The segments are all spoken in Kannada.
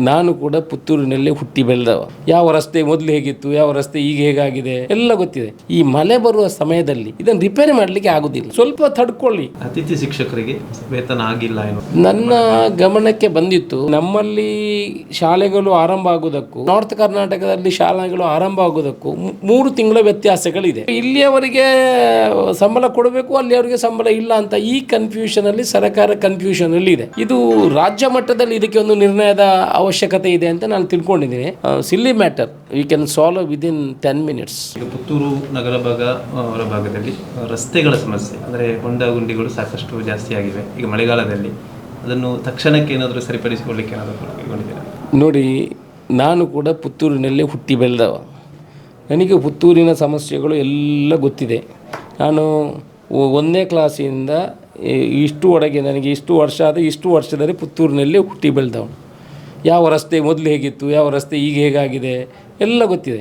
ನಾನು ಕೂಡ ಪುತ್ತೂರಿನಲ್ಲೇ ಹುಟ್ಟಿ ಬೆಳೆದವ. ಯಾವ ರಸ್ತೆ ಮೊದಲು ಹೇಗಿತ್ತು ಯಾವ ರಸ್ತೆ ಈಗ ಹೇಗಾಗಿದೆ ಎಲ್ಲ ಗೊತ್ತಿದೆ. ಈ ಮಳೆ ಬರುವ ಸಮಯದಲ್ಲಿ ಇದನ್ನು ರಿಪೇರಿ ಮಾಡಲಿಕ್ಕೆ ಆಗುದಿಲ್ಲ. ಸ್ವಲ್ಪ ತಡ್ಕೊಳ್ಳಿ. ಅತಿಥಿ ಶಿಕ್ಷಕರಿಗೆ ವೇತನ ಆಗಿಲ್ಲ ಏನು ನನ್ನ ಗಮನಕ್ಕೆ ಬಂದಿತ್ತು. ನಮ್ಮಲ್ಲಿ ಶಾಲೆಗಳು ಆರಂಭ ಆಗುವುದಕ್ಕೂ ನಾರ್ತ್ ಕರ್ನಾಟಕದಲ್ಲಿ ಶಾಲೆಗಳು ಆರಂಭ ಆಗುವುದಕ್ಕೂ ಮೂ- ಮೂರು ತಿಂಗಳ ವ್ಯತ್ಯಾಸಗಳಿದೆ. ಇಲ್ಲಿಯವರಿಗೆ ಸಂಬಳ ಕೊಡಬೇಕು ಅಲ್ಲಿ ಅವರಿಗೆ ಸಂಬಳ ಇಲ್ಲ ಅಂತ ಈ ಕನ್ಫ್ಯೂಷನ್ ಅಲ್ಲಿ ಸರ್ಕಾರ ಕನ್ಫ್ಯೂಷನ್ ಅಲ್ಲಿ ಇದೆ ಇದು ರಾಜ್ಯ ಮಟ್ಟದಲ್ಲಿ ಇದಕ್ಕೆ ಒಂದು ನಿರ್ಣಯದ ಅವಶ್ಯಕತೆ ಇದೆ ಅಂತ ನಾನು ತಿಳ್ಕೊಂಡಿದ್ದೀನಿ. Silly matter we can solve within ten minutes ಈಗ ಪುತ್ತೂರು ನಗರ ಭಾಗ ಹೊರ ಭಾಗದಲ್ಲಿ ರಸ್ತೆಗಳ ಸಮಸ್ಯೆ ಅಂದರೆ ಹೊಂಡ ಗುಂಡಿಗಳು ಸಾಕಷ್ಟು ಜಾಸ್ತಿ ಆಗಿವೆ. ಈಗ ಮಳೆಗಾಲದಲ್ಲಿ ಅದನ್ನು ತಕ್ಷಣಕ್ಕೆ ಏನಾದರೂ ಸರಿಪಡಿಸಿಕೊಳ್ಳಿಕ್ಕೆ ಏನಾದರೂ ಕೈಗೊಂಡಿದ್ದೀರಾ ನೋಡಿ ನಾನು ಕೂಡ ಪುತ್ತೂರಿನಲ್ಲೇ ಹುಟ್ಟಿ ಬೆಳೆದವ. ನನಗೆ ಪುತ್ತೂರಿನ ಸಮಸ್ಯೆಗಳು ಎಲ್ಲ ಗೊತ್ತಿದೆ. ನಾನು ಒಂದನೇ ಕ್ಲಾಸಿಂದ ಇಷ್ಟು ಒಳಗೆ ನನಗೆ ಇಷ್ಟು ವರ್ಷ ಆದರೆ ಇಷ್ಟು ವರ್ಷದಲ್ಲಿ ಪುತ್ತೂರಿನಲ್ಲೇ ಹುಟ್ಟಿ ಬೆಳೆದವನು. ಯಾವ ರಸ್ತೆ ಮೊದಲು ಹೇಗಿತ್ತು, ಯಾವ ರಸ್ತೆ ಈಗ ಹೇಗಾಗಿದೆ, ಎಲ್ಲ ಗೊತ್ತಿದೆ.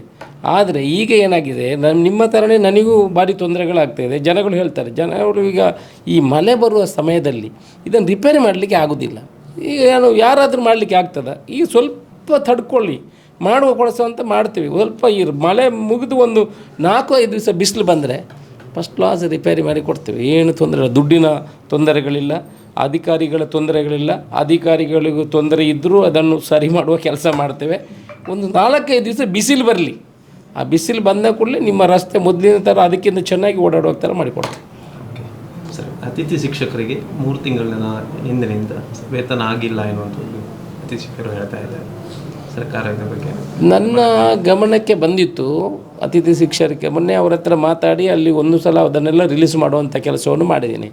ಆದರೆ ಈಗ ಏನಾಗಿದೆ ನಾನು ನಿಮ್ಮ ಥರನೇ ನನಗೂ ಭಾರಿ ತೊಂದರೆಗಳಾಗ್ತಾಯಿದೆ ಜನಗಳು ಹೇಳ್ತಾರೆ, ಜನಗಳು ಈಗ ಈ ಮಳೆ ಬರುವ ಸಮಯದಲ್ಲಿ ಇದನ್ನು ರಿಪೇರಿ ಮಾಡಲಿಕ್ಕೆ ಆಗೋದಿಲ್ಲ. ಈಗ ಏನು ಯಾರಾದರೂ ಮಾಡಲಿಕ್ಕೆ ಆಗ್ತದ? ಈಗ ಸ್ವಲ್ಪ ತಡ್ಕೊಳ್ಳಿ, ಮಾಡುವ ಕೊಳಸ ಅಂತ ಮಾಡ್ತೀವಿ. ಸ್ವಲ್ಪ ಈ ಮಳೆ ಮುಗಿದು ಒಂದು ನಾಲ್ಕು, ಐದು ದಿವಸ ಬಿಸಿಲು ಬಂದರೆ ಫಸ್ಟ್ ಕ್ಲಾಸ್ ರಿಪೇರಿ ಮಾಡಿ ಕೊಡ್ತೀವಿ. ಏನು ತೊಂದರೆ ದುಡ್ಡಿನ ತೊಂದರೆಗಳಿಲ್ಲ. ಅಧಿಕಾರಿಗಳ ತೊಂದರೆಗಳಿಲ್ಲ. ಅಧಿಕಾರಿಗಳಿಗೂ ತೊಂದರೆ ಇದ್ದರೂ ಅದನ್ನು ಸರಿ ಮಾಡುವ ಕೆಲಸ ಮಾಡ್ತೇವೆ. ಒಂದು ನಾಲ್ಕೈದು ದಿವಸ ಬಿಸಿಲು ಬರಲಿ. ಆ ಬಿಸಿಲು ಬಂದ ಕೂಡಲೇ ನಿಮ್ಮ ರಸ್ತೆ ಮೊದಲಿನ ಥರ ಅದಕ್ಕಿಂತ ಚೆನ್ನಾಗಿ ಓಡಾಡುವ ಥರ ಮಾಡಿಕೊಡ್ತೀವಿ. ಸರಿ ಅತಿಥಿ ಶಿಕ್ಷಕರಿಗೆ ಮೂರು ತಿಂಗಳ ಹಿಂದಿನಿಂದ ವೇತನ ಆಗಿಲ್ಲ ಎನ್ನುವಂಥ ಅತಿಥಿ ಶಿಕ್ಷಕರು ಹೇಳ್ತಾ ಇದ್ದಾರೆ. ಸರ್ಕಾರ ಬಗ್ಗೆ. ನನ್ನ ಗಮನಕ್ಕೆ ಬಂದಿತ್ತು ಅತಿಥಿ ಶಿಕ್ಷಕರಿಗೆ. ಮೊನ್ನೆ ಅವರ ಹತ್ರ ಮಾತಾಡಿ ಅಲ್ಲಿ ಒಂದು ಸಲ ಅದನ್ನೆಲ್ಲ ರಿಲೀಸ್ ಮಾಡುವಂಥ ಕೆಲಸವನ್ನು ಮಾಡಿದ್ದೀನಿ.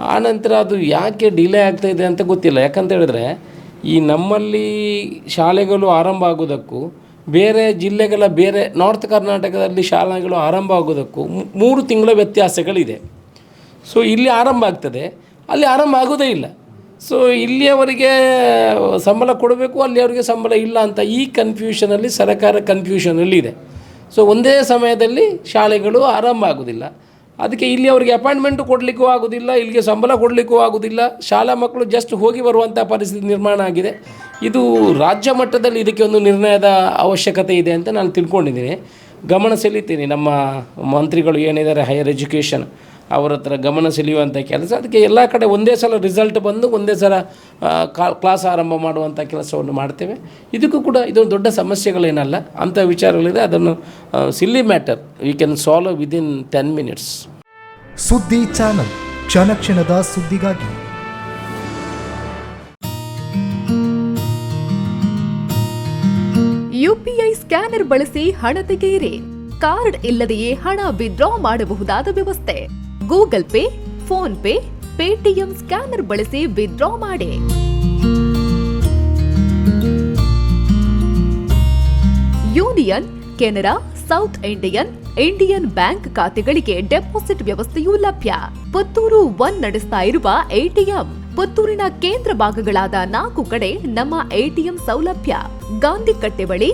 ಆನಂತರ ಅದು ಯಾಕೆ ಡಿಲೇ ಆಗ್ತಾಯಿದೆ ಅಂತ ಗೊತ್ತಿಲ್ಲ. ಯಾಕಂತ ಹೇಳಿದ್ರೆ, ಈ ನಮ್ಮಲ್ಲಿ ಶಾಲೆಗಳು ಆರಂಭ ಆಗೋದಕ್ಕೂ ಬೇರೆ ಜಿಲ್ಲೆಗಳ ಬೇರೆ ನಾರ್ತ್ ಕರ್ನಾಟಕದಲ್ಲಿ ಶಾಲೆಗಳು ಆರಂಭ ಆಗೋದಕ್ಕೂ ಮೂರು ತಿಂಗಳ ವ್ಯತ್ಯಾಸಗಳಿದೆ. ಸೊ ಇಲ್ಲಿ ಆರಂಭ ಆಗ್ತದೆ. ಅಲ್ಲಿ ಆರಂಭ ಆಗೋದೇ ಇಲ್ಲ. ಸೊ ಇಲ್ಲಿಯವರಿಗೆ ಸಂಬಳ ಕೊಡಬೇಕು, ಅಲ್ಲಿಯವರೆಗೆ ಸಂಬಳ ಇಲ್ಲ ಅಂತ ಈ ಕನ್ಫ್ಯೂಷನಲ್ಲಿ ಸರ್ಕಾರ ಕನ್ಫ್ಯೂಷನಲ್ಲಿ ಇದೆ. ಸೊ ಒಂದೇ ಸಮಯದಲ್ಲಿ ಶಾಲೆಗಳು ಆರಂಭ ಆಗೋದಿಲ್ಲ ಅದಕ್ಕೆ ಇಲ್ಲಿ ಅವರಿಗೆ ಅಪಾಯಿಂಟ್ಮೆಂಟು ಕೊಡಲಿಕ್ಕೂ ಆಗೋದಿಲ್ಲ, ಇಲ್ಲಿಗೆ ಸಂಬಳ ಕೊಡಲಿಕ್ಕೂ ಆಗೋದಿಲ್ಲ. ಶಾಲಾ ಮಕ್ಕಳು ಜಸ್ಟ್ ಹೋಗಿ ಬರುವಂಥ ಪರಿಸ್ಥಿತಿ ನಿರ್ಮಾಣ ಆಗಿದೆ. ಇದು ರಾಜ್ಯ ಮಟ್ಟದಲ್ಲಿ ಇದಕ್ಕೆ ಒಂದು ನಿರ್ಣಯದ ಅವಶ್ಯಕತೆ ಇದೆ ಅಂತ ನಾನು ತಿಳ್ಕೊಂಡಿದ್ದೀನಿ. ಗಮನ ಸೆಳೀತೀನಿ ನಮ್ಮ ಮಂತ್ರಿಗಳು ಏನಿದ್ದಾರೆ ಹೈಯರ್ ಎಜುಕೇಷನ್ ಅವರ ಹತ್ರ ಗಮನ ಸೆಳೆಯುವಂಥ ಕೆಲಸ. ಅದಕ್ಕೆ ಎಲ್ಲ ಕಡೆ ಒಂದೇ ಸಲ ರಿಸಲ್ಟ್ ಬಂದು ಒಂದೇ ಸಲ ಕ್ಲಾಸ್ ಆರಂಭ ಮಾಡುವಂಥ ಕೆಲಸವನ್ನು ಮಾಡ್ತೇವೆ. ಇದಕ್ಕೂ ಕೂಡ ಇದೊಂದು ದೊಡ್ಡ ಸಮಸ್ಯೆಗಳೇನಲ್ಲ ಅಂಥ ವಿಚಾರಗಳಿದೆ. ಅದನ್ನು silly matter we can solve within ten minutes ಸುದ್ದಿ ಚಾನಲ್ ಕ್ಷಣ ಕ್ಷಣದ ಸುದ್ದಿಗಾಗಿ. ಯುಪಿಐ ಸ್ಕ್ಯಾನರ್ ಬಳಸಿ ಹಣ ತೆಗೆಯಿರಿ. ಕಾರ್ಡ್ ಇಲ್ಲದೆಯೇ ಹಣ ವಿಡ್ರಾ ಮಾಡಬಹುದಾದ ವ್ಯವಸ್ಥೆ. Google Pay, PhonePe, Paytm scanner ಬಳಸಿ ವಿತ್ಡ್ರಾ ಮಾಡಿ. Union Canara South Indian Indian Bank ಖಾತೆಗಳಿಗೆ ಡೆಪಾಸಿಟ್ ವ್ಯವಸ್ಥೆಯೂ ಲಭ್ಯ. ಪುತ್ತೂರು ಒನ್ ನಡೆಸ್ತಾ ಇರುವ ಎಟಿಎಂ ಪುತ್ತೂರಿನ ಕೇಂದ್ರ ಭಾಗಗಳಾದ ನಾಲ್ಕು ಕಡೆ ನಮ್ಮ ಎಟಿಎಂ ಸೌಲಭ್ಯ. ಗಾಂಧಿ ಕಟ್ಟೆ ಬಳಿ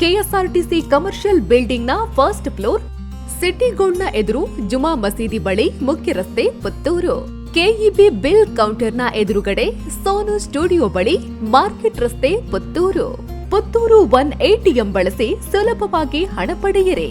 ಕೆಎಸ್ಆರ್ಟಿಸಿ ಕಮರ್ಷಿಯಲ್ ಬಿಲ್ಡಿಂಗ್ನ ಫಸ್ಟ್ ಫ್ಲೋರ್ ಸಿಟಿ ಗೋಲ್ಡ್ನ ಎದುರು ಜುಮಾ ಮಸೀದಿ ಬಳಿ ಮುಖ್ಯ ರಸ್ತೆ ಪುತ್ತೂರು. ಕೆಇಬಿ ಬಿಲ್ ಕೌಂಟರ್ನ ಎದುರುಗಡೆ ಸೋನು ಸ್ಟುಡಿಯೋ ಬಳಿ ಮಾರ್ಕೆಟ್ ರಸ್ತೆ ಪುತ್ತೂರು. ಪುತ್ತೂರು ಒನ್ ಎಟಿಎಂ ಬಳಸಿ ಸುಲಭವಾಗಿ ಹಣ ಪಡೆಯಿರಿ.